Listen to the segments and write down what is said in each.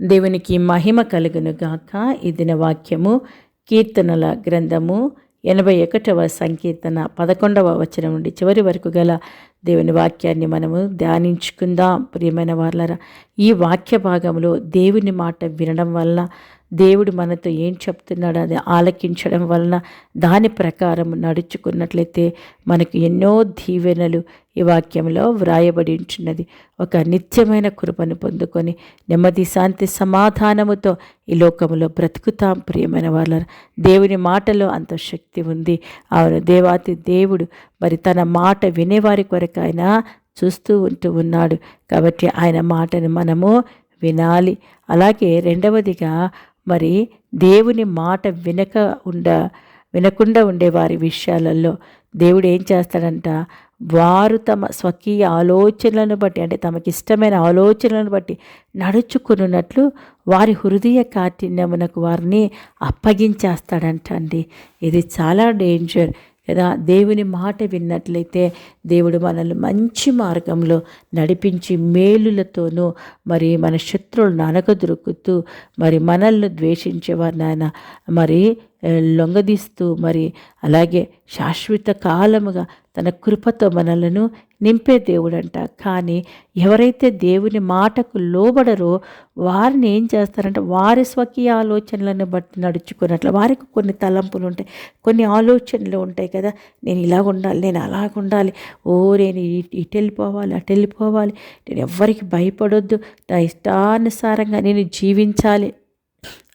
దేవునికి మహిమ కలుగును గాక. ఈ దిన వాక్యము కీర్తనల గ్రంథము ఎనభై ఒకటవ సంకీర్తన పదకొండవ వచనం నుండి చివరి వరకు గల దేవుని వాక్యాన్ని మనము ధ్యానించుకుందాం. ప్రియమైన వాళ్ళరా ఈ వాక్య భాగంలో దేవుని మాట వినడం వలన దేవుడు మనతో ఏం చెప్తున్నాడో అది ఆలకించడం వలన దాని ప్రకారం నడుచుకున్నట్లయితే మనకు ఎన్నో దీవెనలు ఈ వాక్యంలో వ్రాయబడి ఉంటున్నది ఒక నిత్యమైన కృపను పొందుకొని నెమ్మది శాంతి సమాధానముతో ఈ లోకంలో బ్రతుకుతాం ప్రియమైన వాళ్ళ దేవుని మాటలో అంత శక్తి ఉంది. అవును దేవాతి దేవుడు మరి తన మాట వినేవారి కొరకు ఆయన చూస్తూ ఉంటూ ఉన్నాడు. కాబట్టి ఆయన మాటను మనము వినాలి. అలాగే రెండవదిగా మరి దేవుని మాట వినక ఉండ వినకుండా ఉండే వారి విషయాలలో దేవుడు ఏం చేస్తాడంట? వారు తమ స్వకీయ ఆలోచనలను బట్టి అంటే తమకిష్టమైన ఆలోచనలను బట్టి నడుచుకున్నట్లు వారి హృదయ కాఠిన్యమునకు వారిని అప్పగించేస్తాడంట అండి ఇది చాలా డేంజర్. కదా దేవుని మాట విన్నట్లయితే దేవుడు మనల్ని మంచి మార్గంలో నడిపించి మేలులతోనూ మరి మన శత్రువులను అనగదొరుకుతూ మరి మనల్ని ద్వేషించేవారిని ఆయన మరి లొంగదీస్తూ మరి అలాగే శాశ్వత కాలముగా తన కృపతో మనలను నింపే దేవుడంట. కానీ ఎవరైతే దేవుని మాటకు లోబడరో వారిని ఏం చేస్తారంటే వారి స్వకీయ ఆలోచనలను బట్టి నడుచుకున్నట్లు వారికి కొన్ని తలంపులు ఉంటాయి కొన్ని ఆలోచనలు ఉంటాయి కదా. నేను ఇలాగ ఉండాలి నేను అలాగ ఉండాలి. ఓ నేను ఇటు వెళ్ళిపోవాలి అటు వెళ్ళిపోవాలి. నేను ఎవ్వరికి భయపడొద్దు. నా ఇష్టానుసారంగా నేను జీవించాలి.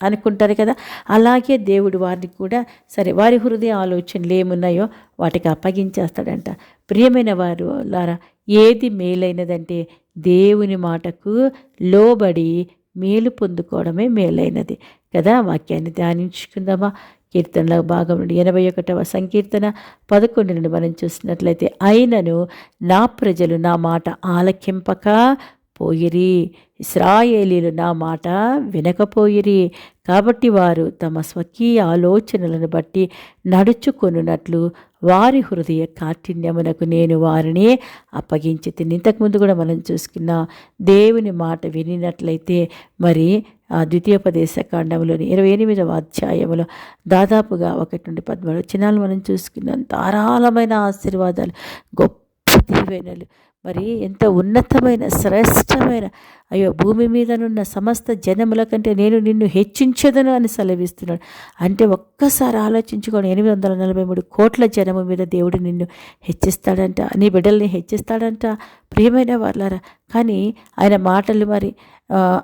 అనుకుంటారు కదా. అలాగే దేవుడు వారిని కూడా సరే వారి హృదయ ఆలోచనలు ఏమున్నాయో వాటికి అప్పగించేస్తాడంట. ప్రియమైన వారు లారా ఏది మేలైనదంటే దేవుని మాటకు లోబడి మేలు పొందుకోవడమే మేలైనది కదా. వాక్యాన్ని ధ్యానించుకుందామా? కీర్తనల భాగం నుండి ఎనభై ఒకటవ సంకీర్తన పదకొండు నుండి మనం చూసినట్లయితే అయినను నా ప్రజలు నా మాట ఆలకింపక పోయిరి. ఇస్రాయేలీలు నా మాట వినకపోయిరి. కాబట్టి వారు తమ స్వకీయ ఆలోచనలను బట్టి నడుచుకొనున్నట్లు వారి హృదయ కాఠిన్యమునకు నేను వారిని అప్పగించి తిని. ఇంతకుముందు కూడా మనం చూసుకున్న దేవుని మాట వినినట్లయితే మరి ఆ ద్వితీయోపదేశ కాండంలోని ఇరవై ఎనిమిదవ అధ్యాయంలో దాదాపుగా ఒకటి నుండి పద్మూడు చిన్నాలు మనం చూసుకున్న. ధారాళమైన ఆశీర్వాదాలు గొప్ప దీవెనలు మరి ఎంత ఉన్నతమైన శ్రేష్టమైన అయ్యో భూమి మీదనున్న సమస్త జనముల కంటే నేను నిన్ను హెచ్చించదను అని సెలవిస్తున్నాడు. అంటే ఒక్కసారి ఆలోచించుకోండి ఎనిమిది వందల నలభై మూడు కోట్ల జనము మీద దేవుడు నిన్ను హెచ్చిస్తాడంట నీ బిడ్డల్ని హెచ్చిస్తాడంట ప్రియమైన వాళ్ళారా? కానీ ఆయన మాటలు మరి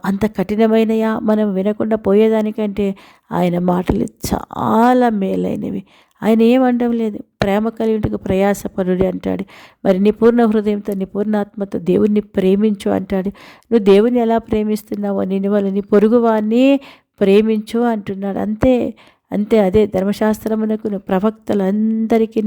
అంత కఠినమైనయా? మనం వినకుండా పోయేదానికంటే ఆయన మాటలు చాలా మేలైనవి. ఆయన ఏమంటం లేదు. ప్రేమ కలిగినకు ప్రయాసపరుడు అంటాడు. మరి నిపూర్ణ హృదయంతో నిపూర్ణాత్మతో దేవుణ్ణి ప్రేమించు అంటాడు. నువ్వు దేవుని ఎలా ప్రేమిస్తున్నావో నేను వాళ్ళని నీ పొరుగువాన్ని ప్రేమించు అంటున్నాడు. అంతే. అంతే అదే ధర్మశాస్త్రమునకు ప్రవక్తలందరికీ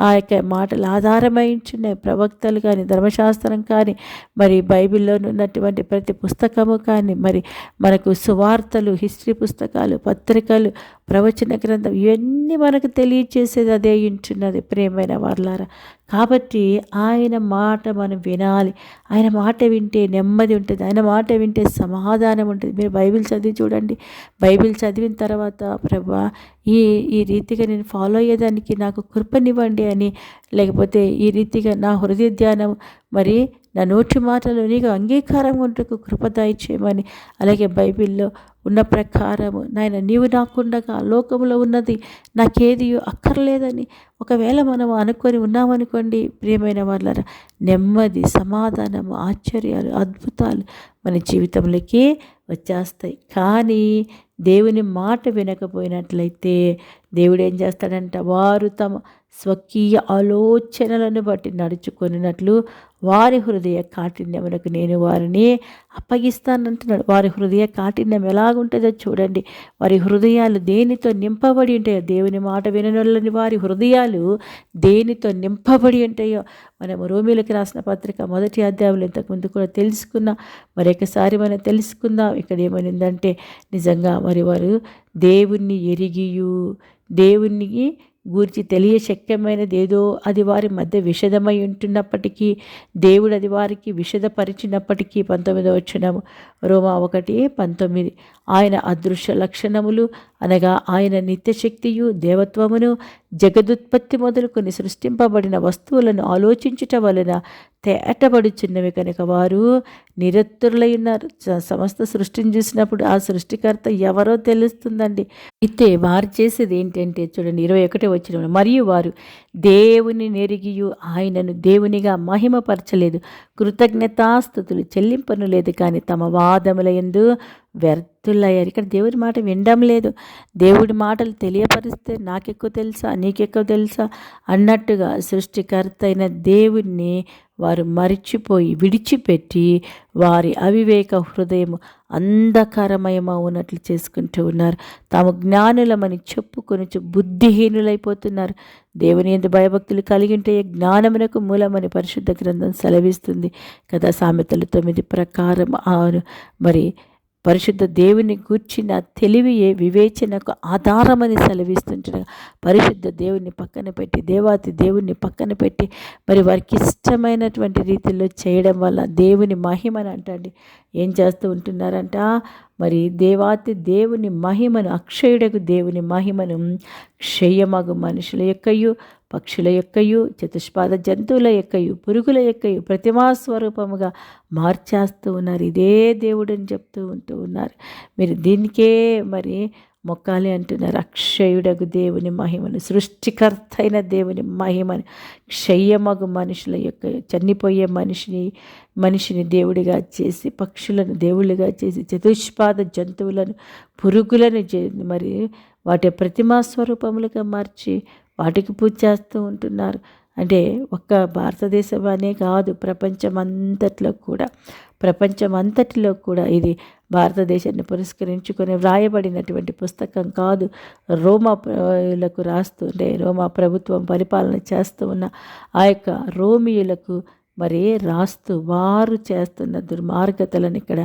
ఆ యొక్క మాటలు ఆధారమైంచున్నాయి ప్రవక్తలు కానీ ధర్మశాస్త్రం కానీ మరి బైబిల్లో ఉన్నటువంటి ప్రతి పుస్తకము కానీ మరి మనకు సువార్తలు హిస్టరీ పుస్తకాలు పత్రికలు ప్రవచన గ్రంథం ఇవన్నీ మనకు తెలియచేసేది అదే ఇంటున్నది ప్రేమైన వాళ్ళారా కాబట్టి ఆయన మాట మనం వినాలి. ఆయన మాట వింటే నెమ్మది ఉంటుంది. ఆయన మాట వింటే సమాధానం ఉంటుంది. మీరు బైబిల్ చదివి చూడండి. బైబిల్ చదివిన తర్వాత ప్రభా ఈ ఈ రీతిగా నేను ఫాలో అయ్యేదానికి నాకు కృపనివ్వండి అని లేకపోతే ఈ రీతిగా నా హృదయ ధ్యానం మరి నా నోటి మాటలు నీకు అంగీకారం ఉంటకు కృపదాయి చేయమని అలాగే బైబిల్లో ఉన్న ప్రకారము నాయన నీవు నాకుండగా లోకంలో ఉన్నది నాకేది అక్కర్లేదని ఒకవేళ మనం అనుకొని ఉన్నామనుకోండి ప్రియమైన వాళ్ళ నెమ్మది సమాధానము ఆశ్చర్యాలు అద్భుతాలు మన జీవితంలోకి వచ్చేస్తాయి. కానీ దేవుని మాట వినకపోయినట్లయితే దేవుడు ఏం చేస్తాడంట వారు తమ స్వకీయ ఆలోచనలను బట్టి నడుచుకొనినట్లు వారి హృదయ కాఠిన్యమునకు నేను వారిని అప్పగిస్తానంటున్నాడు. వారి హృదయ కాఠిన్యం ఎలాగుంటుందో చూడండి. వారి హృదయాలు దేనితో నింపబడి ఉంటాయో దేవుని మాట వినని వారి హృదయాలు దేనితో నింపబడి ఉంటాయో మనము రోమిలకు రాసిన పత్రిక మొదటి అధ్యాయులు ఇంతకుముందు కూడా తెలుసుకున్నాం. మరొకసారి మనం తెలుసుకుందాం ఇక్కడ ఏమైందంటే నిజంగా మరి వారు దేవుణ్ణి ఎరిగియు దేవునికి గూర్చి తెలియశక్యమైనది ఏదో అది వారి మధ్య విషదమై ఉంటున్నప్పటికీ దేవుడు అది వారికి విషదపరిచినప్పటికీ పంతొమ్మిదవ వచనము రోమా ఒకటి పంతొమ్మిది. ఆయన అదృశ్య లక్షణములు అనగా ఆయన నిత్యశక్తియు దేవత్వమును జగదుత్పత్తి మొదలుకొని సృష్టింపబడిన వస్తువులను ఆలోచించుట వలన తేటబడుచున్నవి కనుక వారు నిరత్తులైనారు సమస్త సృష్టిని చూసినప్పుడు ఆ సృష్టికర్త ఎవరో తెలుస్తుందండి. అయితే వారు చేసేది ఏంటంటే చూడండి ఇరవై ఒకటి వచ్చిన మరియు వారు దేవుని నెరిగియు ఆయనను దేవునిగా మహిమపరచలేదు. కృతజ్ఞతాస్థుతులు చెల్లింపను లేదు కానీ తమ వాదముల ఎందు వ్యర్థులయ్యారు. ఇక్కడ దేవుడి మాట వినడం లేదు. దేవుడి మాటలు తెలియపరిస్తే నాకెక్కువ తెలుసా నీకెక్కువ తెలుసా? అన్నట్టుగా సృష్టికర్త అయిన దేవుణ్ణి వారు మరిచిపోయి విడిచిపెట్టి వారి అవివేక హృదయం ఉన్నట్లు చేసుకుంటూ ఉన్నారు. తాము జ్ఞానులమని చెప్పుకొని బుద్ధిహీనులైపోతున్నారు. దేవుని ఎందు భయభక్తులు కలిగి ఉంటే జ్ఞానమునకు మూలమని పరిశుద్ధ గ్రంథం సెలవిస్తుంది. కదా సామెతలు తొమ్మిది ప్రకారం మరి పరిశుద్ధ దేవుని కూర్చిన తెలివియే వివేచనకు ఆధారమని సెలవిస్తుంటారు పరిశుద్ధ దేవుని పక్కన పెట్టి దేవాతి దేవుని పక్కన పెట్టి మరి వారికి ఇష్టమైనటువంటి రీతిలో చేయడం వల్ల దేవుని మహిమని అంటండి. ఏం చేస్తూ ఉంటున్నారంట? మరి దేవాతి దేవుని మహిమను అక్షయుడకు దేవుని మహిమను క్షయమగు మనుషుల యొక్కయు పక్షుల యొక్కయు చతుష్పాద జంతువుల యొక్కయు పురుగుల యొక్కయు ప్రతిమా స్వరూపముగా మార్చేస్తూ ఉన్నారు. ఇదే దేవుడని చెప్తూ ఉంటూ ఉన్నారు. మీరు దీనికే మరి మొక్కాలి అంటున్నారు. అక్షయుడగు దేవుని మహిమను సృష్టికర్త అయిన దేవుని మహిమను క్షయమగు మనుషుల యొక్క చనిపోయే మనిషిని మనిషిని దేవుడిగా చేసి పక్షులను దేవుళ్ళుగా చేసి చతుష్పాద జంతువులను పురుగులను మరి వాటి ప్రతిమా స్వరూపములుగా మార్చి వాటికి పూజ చేస్తూ ఉంటున్నారు. అంటే ఒక్క భారతదేశం అనే కాదు ప్రపంచం అంతట్లో కూడా. ప్రపంచం అంతటిలో కూడా ఇది భారతదేశాన్ని పురస్కరించుకొని వ్రాయబడినటువంటి పుస్తకం కాదు రోమాలకు రాస్తూ అంటే రోమా ప్రభుత్వం పరిపాలన చేస్తూ ఉన్న ఆ యొక్క రోమియులకు మరి రాస్తూ వారు చేస్తున్న దుర్మార్గతలను ఇక్కడ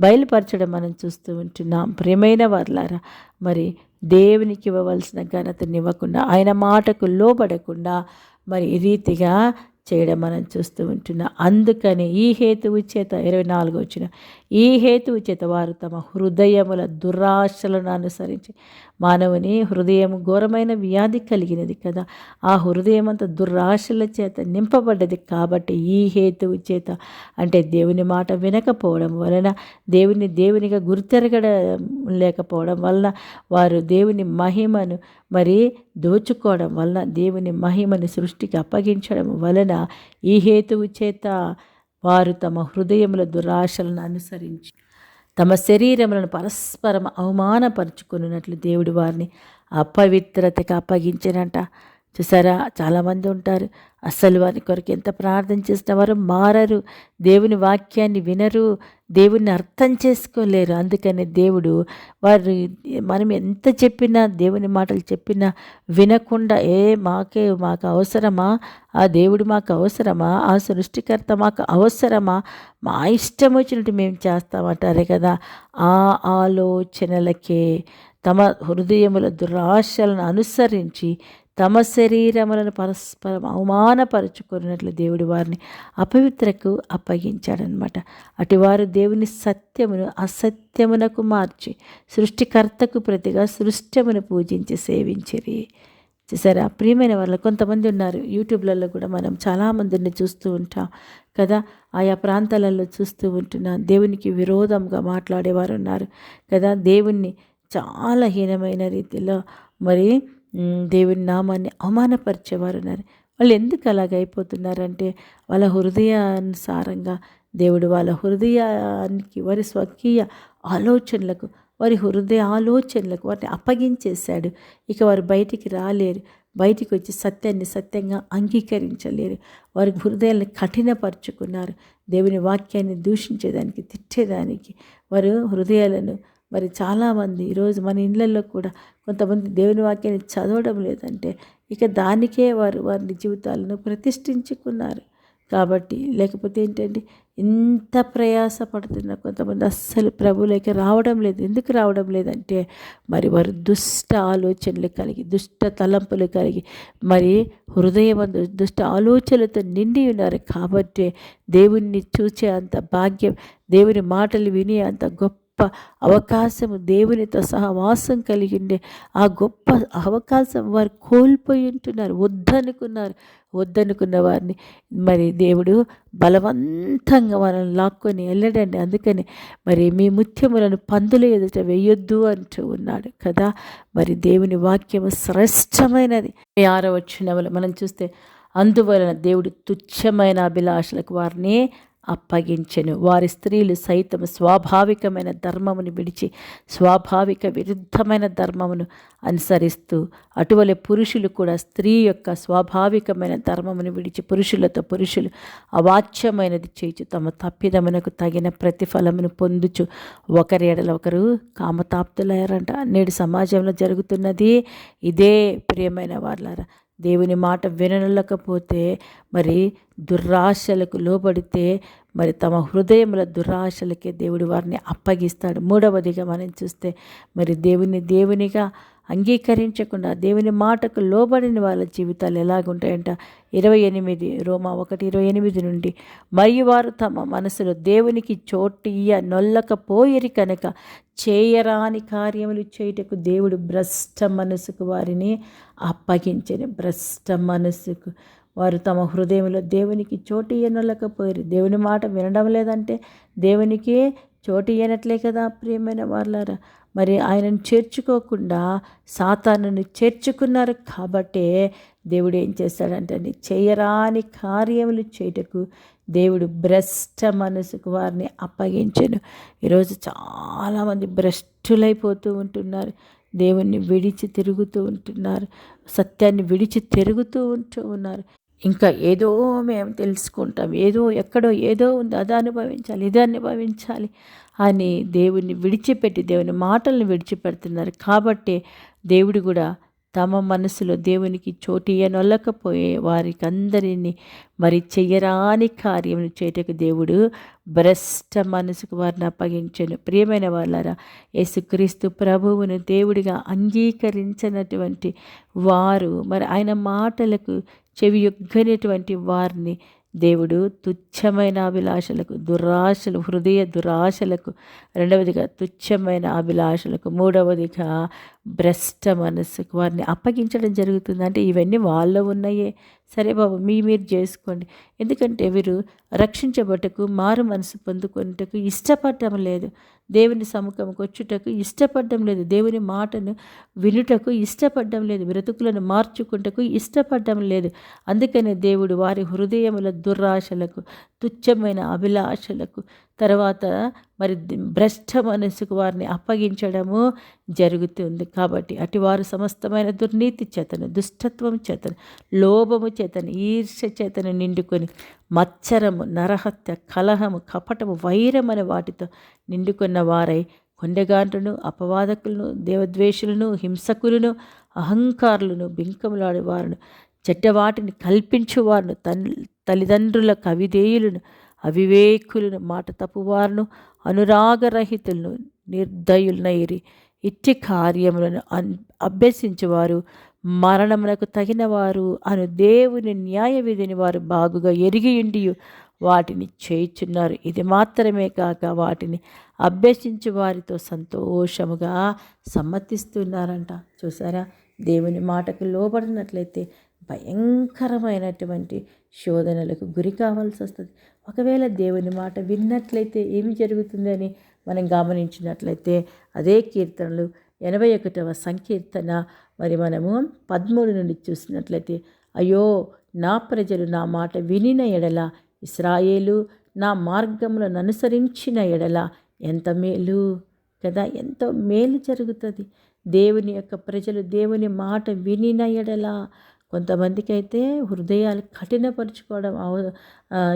బయలుపరచడం మనం చూస్తూ ఉంటున్నాం. ప్రేమైన వర్లారా మరి దేవునికి ఇవ్వవలసిన ఘనతను ఇవ్వకుండా ఆయన మాటకు లోబడకుండా మరి ఈ రీతిగా చేయడం మనం చూస్తూ ఉంటున్నాం. అందుకని ఈ హేతువు చేత ఇరవై నాలుగు వచ్చిన ఈ హేతువు చేత వారు తమ హృదయముల దురాశలను అనుసరించి మానవుని హృదయం ఘోరమైన వ్యాధి కలిగినది కదా. ఆ హృదయం అంతా దురాశల చేత నింపబడ్డది కాబట్టి ఈ హేతువు చేత అంటే దేవుని మాట వినకపోవడం వలన దేవుని దేవునిగా గుర్తెరగడం లేకపోవడం వలన వారు దేవుని మహిమను మరి దోచుకోవడం వలన దేవుని మహిమని సృష్టికి అప్పగించడం వలన ఈ హేతువు చేత వారు తమ హృదయముల దురాశలను అనుసరించి తమ శరీరములను పరస్పరం అవమానపరుచుకున్నట్లు దేవుడు వారిని అపవిత్రతకి అప్పగించినట. చూసారా? చాలామంది ఉంటారు. అస్సలు వారి కొరకు ఎంత ప్రార్థన చేసిన వారు మారరు. దేవుని వాక్యాన్ని వినరు. దేవుని అర్థం చేసుకోలేరు. అందుకని దేవుడు వారు మనం ఎంత చెప్పినా దేవుని మాటలు చెప్పినా వినకుండా ఏ మాకే మాకు అవసరమా? ఆ దేవుడు మాకు అవసరమా? ఆ సృష్టికర్త మాకు అవసరమా? మా ఇష్టం వచ్చినట్టు మేము చేస్తామంటారే కదా. ఆ ఆలోచనలకే తమ హృదయముల దురాశలను అనుసరించి తమ శరీరములను పరస్పరం అవమానపరుచుకున్నట్లు దేవుడు వారిని అపవిత్రకు అప్పగించాడనమాట అటువారు దేవుని సత్యమును అసత్యమునకు మార్చి సృష్టికర్తకు ప్రతిగా సృష్టిమును పూజించి సేవించిరి. చూసారా? ప్రియమైన వాళ్ళు కొంతమంది ఉన్నారు. యూట్యూబ్లలో కూడా మనం చాలామందిని చూస్తూ ఉంటాం కదా? ఆయా ప్రాంతాలలో చూస్తూ ఉంటున్నాం. దేవునికి విరోధంగా మాట్లాడేవారు ఉన్నారు కదా? దేవుణ్ణి చాలా హీనమైన రీతిలో మరి దేవుని నామాన్ని అవమానపరిచేవారు ఉన్నారు వాళ్ళు ఎందుకు అలాగ అయిపోతున్నారంటే వాళ్ళ హృదయానుసారంగా దేవుడు వాళ్ళ హృదయానికి వారి స్వకీయ ఆలోచనలకు వారి హృదయ ఆలోచనలకు వారిని అప్పగించేశాడు. ఇక వారు బయటికి రాలేరు. బయటికి వచ్చి సత్యాన్ని సత్యంగా అంగీకరించలేరు. వారి హృదయాన్ని కఠినపరుచుకున్నారు. దేవుని వాక్యాన్ని దూషించేదానికి తిట్టేదానికి వారు హృదయాలను మరి చాలామంది ఈరోజు మన ఇళ్ళల్లో కూడా కొంతమంది దేవుని వాక్యాన్ని చదవడం లేదంటే ఇక దానికే వారు వారి జీవితాలను ప్రతిష్ఠించుకున్నారు. కాబట్టి లేకపోతే ఏంటండి? ఇంత ప్రయాస పడుతున్న కొంతమంది అస్సలు ప్రభులకి రావడం లేదు. ఎందుకు రావడం లేదంటే మరి వారు దుష్ట ఆలోచనలు కలిగి దుష్ట తలంపులు కలిగి మరి హృదయం దుష్ట ఆలోచనలతో నిండి ఉన్నారు. కాబట్టి దేవుణ్ణి చూసే అంత భాగ్యం దేవుని మాటలు వినే అంత గొప్ప అవకాశము దేవునితో సహవాసం కలిగి ఉండే ఆ గొప్ప అవకాశం వారు కోల్పోయి ఉంటున్నారు వద్దనుకున్నారు వద్దనుకున్న వారిని. మరి దేవుడు బలవంతంగా వాళ్ళని లాక్కొని వెళ్ళడండి. అందుకని మరి మీ ముత్యములను పందులు ఎదుట వేయొద్దు అంటూ ఉన్నాడు కదా. మరి దేవుని వాక్యము శ్రేష్టమైనది. మీ వచ్చిన మనం చూస్తే అందువలన దేవుడు తుచ్చమైన అభిలాషలకు వారిని అప్పగించెను. వారి స్త్రీలు సైతం స్వాభావికమైన ధర్మమును విడిచి స్వాభావిక విరుద్ధమైన ధర్మమును అనుసరిస్తూ అటువలే పురుషులు కూడా స్త్రీ యొక్క స్వాభావికమైన ధర్మమును విడిచి పురుషులతో పురుషులు అవాచ్యమైనది చేయుచు తమ తప్పిదమునకు తగిన ప్రతిఫలమును పొందుచు ఒకరి ఎడల ఒకరు కామతాప్తులయ్యారంట. నేడు సమాజంలో జరుగుతున్నది ఇదే ప్రియమైన వాళ్ళారా దేవుని మాట వినలేకపోతే మరి దురాశలకు లోబడితే మరి తమ హృదయముల దురాశలకే దేవుడు వారిని అప్పగిస్తాడు. మూడవదిగా మనం చూస్తే మరి దేవుని దేవునిగా అంగీకరించకుండా దేవుని మాటకు లోబడిన వాళ్ళ జీవితాలు ఎలాగుంటాయంట? ఇరవై ఎనిమిది రోమా ఒకటి ఇరవై ఎనిమిది నుండి. మరియు వారు తమ మనసులో దేవునికి చోటియ్య నొల్లకపోయిరి కనుక చేయరాని కార్యములు చేయుటకు దేవుడు భ్రష్ట మనసుకు వారిని అప్పగించని. భ్రష్ట మనసుకు. వారు తమ హృదయంలో దేవునికి చోటు ఇయ్యనలేకపోయారు దేవుని మాట వినడం లేదంటే దేవునికి చోటు ఇయ్యనట్లే కదా ప్రియమైన వాళ్ళారా మరి ఆయనను చేర్చుకోకుండా సాతానుని చేర్చుకున్నారు కాబట్టే దేవుడు ఏం చేస్తాడంటే చేయరాని కార్యములు చేయుటకు దేవుడు భ్రష్ట మనసుకు వారిని అప్పగించను ఈరోజు చాలామంది భ్రష్టులైపోతూ ఉంటున్నారు. దేవుణ్ణి విడిచి తిరుగుతూ ఉంటున్నారు. సత్యాన్ని విడిచి తిరుగుతూ ఉంటూ ఉన్నారు. ఇంకా ఏదో మేము తెలుసుకుంటాం. ఏదో ఎక్కడో ఏదో ఉంది. అది అనుభవించాలి ఇది అనుభవించాలి అని దేవుణ్ణి విడిచిపెట్టి దేవుని మాటలను విడిచిపెడుతున్నారు. కాబట్టి దేవుడు కూడా తమ మనసులో దేవునికి చోటియనొల్లకపోయే వారికి అందరినీ మరి చెయ్యరాని కార్యములు చేయటకు దేవుడు భ్రష్ట మనసుకు వారిని అప్పగించను. ప్రియమైన వాళ్ళారా యేసుక్రీస్తు ప్రభువును దేవుడిగా అంగీకరించినటువంటి వారు మరి ఆయన మాటలకు చెవి యొగ్గనేటువంటి వారిని దేవుడు తుచ్చమైన అభిలాషలకు దురాశలు హృదయ దురాశలకు రెండవదిగా తుచ్చమైన అభిలాషలకు మూడవదిగా భ్రష్ట మనస్సుకు వారిని అప్పగించడం జరుగుతుంది. అంటే ఇవన్నీ వాళ్ళలో ఉన్నాయే. సరే బాబు మీ మీరు చేసుకోండి. ఎందుకంటే వీరు రక్షించబటకు మారు మనసు పొందుకున్నటకు ఇష్టపడటం లేదు. దేవుని సముఖంకి వచ్చుటకు ఇష్టపడడం లేదు. దేవుని మాటను వినుటకు ఇష్టపడడం లేదు. బ్రతుకులను మార్చుకుంటకు ఇష్టపడడం లేదు. అందుకనే దేవుడు వారి హృదయముల దురాశలకు తుచ్చమైన అభిలాషలకు తర్వాత మరి భ్రష్ట మనసుకు వారిని అప్పగించడము జరుగుతుంది. కాబట్టి అటు వారు సమస్తమైన దుర్నీతి చేతను దుష్టత్వం చేతను లోభము చేతను ఈర్ష చేతను నిండుకొని మత్సరము నరహత్య కలహము కపటము వైరం అనే వాటితో నిండుకున్న వారై కొండగాండ్రును అపవాదకులను దేవద్వేషులను హింసకులను అహంకారులను బింకములాడేవారును చెడ్డవాటిని కల్పించువారును తన్ తల్లిదండ్రుల కవిదేయులను అవివేకులను మాట తప్పువారును అనురాగరహితులను నిర్దయులనైరి ఇట్టి కార్యములను అన్ అభ్యసించేవారు మరణమునకు తగినవారు అను దేవుని న్యాయ విధిని వారు బాగుగా ఎరిగియుండి వాటిని చేయుచున్నారు. ఇది మాత్రమే కాక వాటిని అభ్యసించు వారితో సంతోషముగా సమ్మతిస్తున్నారంట. చూసారా? దేవుని మాటకు లోబడినట్లయితే భయంకరమైనటువంటి శోధనలకు గురి కావాల్సి వస్తుంది. ఒకవేళ దేవుని మాట విన్నట్లయితే ఏమి జరుగుతుందని మనం గమనించినట్లయితే అదే కీర్తనలు ఎనభై ఒకటవ సంకీర్తన మరి మనము పదమూడు నుండి చూసినట్లయితే అయ్యో నా ప్రజలు నా మాట వినిన ఎడల ఇస్రాయేలు నా మార్గములను అనుసరించిన ఎడల ఎంత మేలు కదా ఎంతో మేలు జరుగుతుంది. దేవుని యొక్క ప్రజలు దేవుని మాట వినిన ఎడల కొంతమందికి అయితే హృదయాలు కఠినపరుచుకోవడం అవ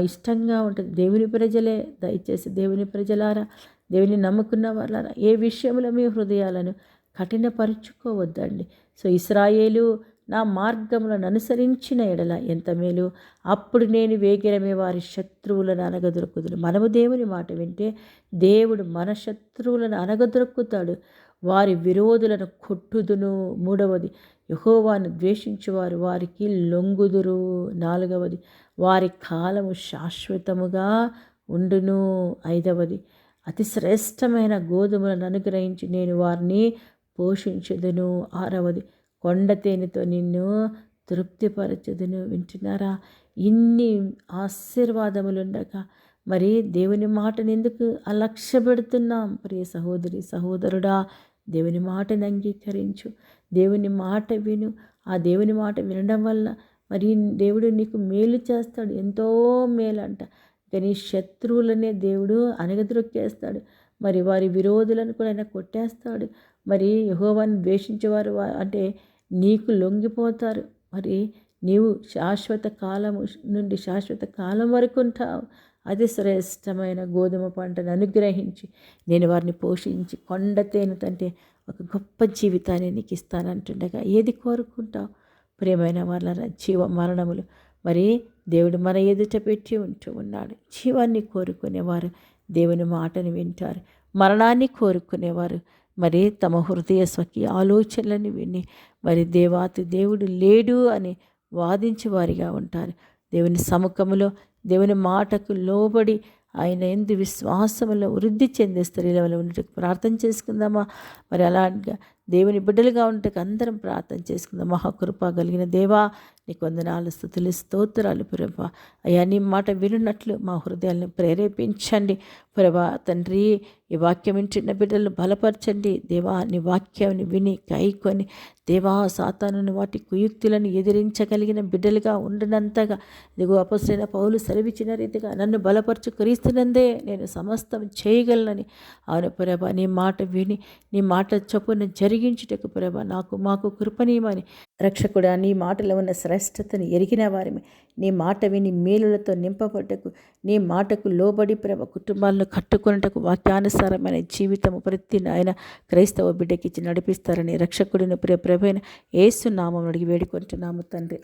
ఇష్టంగా ఉంటుంది. దేవుని ప్రజలే దయచేసి దేవుని ప్రజలారా దేవుని నమ్ముకున్న వాళ్ళారా ఏ విషయంలో మీ హృదయాలను కఠినపరుచుకోవద్దండి. సో ఇస్రాయేలు నా మార్గములను అనుసరించిన ఎడల ఎంత మేలు? అప్పుడు నేను వేగిరమే వారి శత్రువులను అనగదొరుకుదును. మనము దేవుని మాట వింటే దేవుడు మన శత్రువులను అనగదొరుకుతాడు. వారి విరోధులను కొట్టుదును. మూడవది యహోవాను ద్వేషించువారు వారికి లొంగుదురు. నాలుగవది వారి కాలము శాశ్వతముగా ఉండును. ఐదవది అతి శ్రేష్టమైన గోధుమలను అనుగ్రహించి నేను వారిని పోషించదును. ఆరవది కొండ తేనెతో నిన్ను తృప్తిపరచదును. వింటున్నారా? ఇన్ని ఆశీర్వాదములుండగా మరి దేవుని మాటను ఎందుకు అలక్ష్య పెడుతున్నాం ప్రియ సహోదరి సహోదరుడా దేవుని మాటను అంగీకరించు. దేవుని మాట విను. ఆ దేవుని మాట వినడం వల్ల మరి దేవుడు నీకు మేలు చేస్తాడు. ఎంతో మేలంట. కానీ శత్రువులనే దేవుడు అనగద్రొక్కేస్తాడు మరి వారి విరోధులను కూడా ఆయన కొట్టేస్తాడు. మరి యహోవాన్ని ద్వేషించేవారు అంటే నీకు లొంగిపోతారు. మరి నీవు శాశ్వత కాలము నుండి శాశ్వత కాలం వరకు ఉంటావు. అది శ్రేష్టమైన గోధుమ పంటను అనుగ్రహించి నేను వారిని పోషించి కొండ తేనెతంటే ఒక గొప్ప జీవితాన్ని నీకు ఇస్తానంటుండగా ఏది కోరుకుంటావు? ప్రేమైన వాళ్ళ జీవ మరణములు. మరి దేవుడు మన ఎదుట పెట్టి ఉంటూ ఉన్నాడు. జీవాన్ని కోరుకునేవారు దేవుని మాటను వింటారు. మరణాన్ని కోరుకునేవారు. మరి తమ హృదయ స్వకీయ ఆలోచనలను విని మరి దేవాతి దేవుడు లేడు అని వాదించేవారిగా ఉంటారు. దేవుని సముఖములో దేవుని మాటకు లోబడి ఆయన ఎందు విశ్వాసంలో వృద్ధి చెందే స్త్రీల వల్ల ఉండేటకు ప్రార్థన చేసుకుందామా? మరి అలాగా దేవుని బిడ్డలుగా ఉంటే అందరం ప్రార్థన చేసుకుందాం. మహాకృప కలిగిన దేవా నీ కొందనాలు స్థుతులు స్తోత్రాలు ప్రభా. అయ్యా నీ మాట వినున్నట్లు మా హృదయాలను ప్రేరేపించండి. ప్రభా తండ్రి ఈ వాక్యం వింటున్న బిడ్డలను బలపరచండి. దేవా నీ వాక్యాన్ని విని కైకొని దేవా సాతానుని వాటి కుయుక్తులను ఎదిరించగలిగిన బిడ్డలుగా ఉండినంతగా ఇదిగో అపసరైన పౌలు సెలవిచ్చిన రీతిగా నన్ను బలపరచు క్రీస్తునందే నేను సమస్తం చేయగలనని. అవును ప్రభా నీ మాట విని నీ మాట చొప్పున జరిగించుటకు ప్రభా నాకు మాకు కృపనీయమని రక్షకుడా నీ మాటలో ఉన్న శ్రేష్టతను ఎరిగిన వారిని నీ మాట విని మేలులతో నింపబడ్డకు నీ మాటకు లోబడి ప్రభ కుటుంబాలను కట్టుకున్నటకు వాక్యానుసారమైన జీవితము ప్రతి ఆయన క్రైస్తవ బిడ్డకిచ్చి నడిపిస్తారని రక్షకుడిని ప్రియ ప్రభైన ఏసు నామం అడిగి వేడుకుంటున్నాము తండ్రి.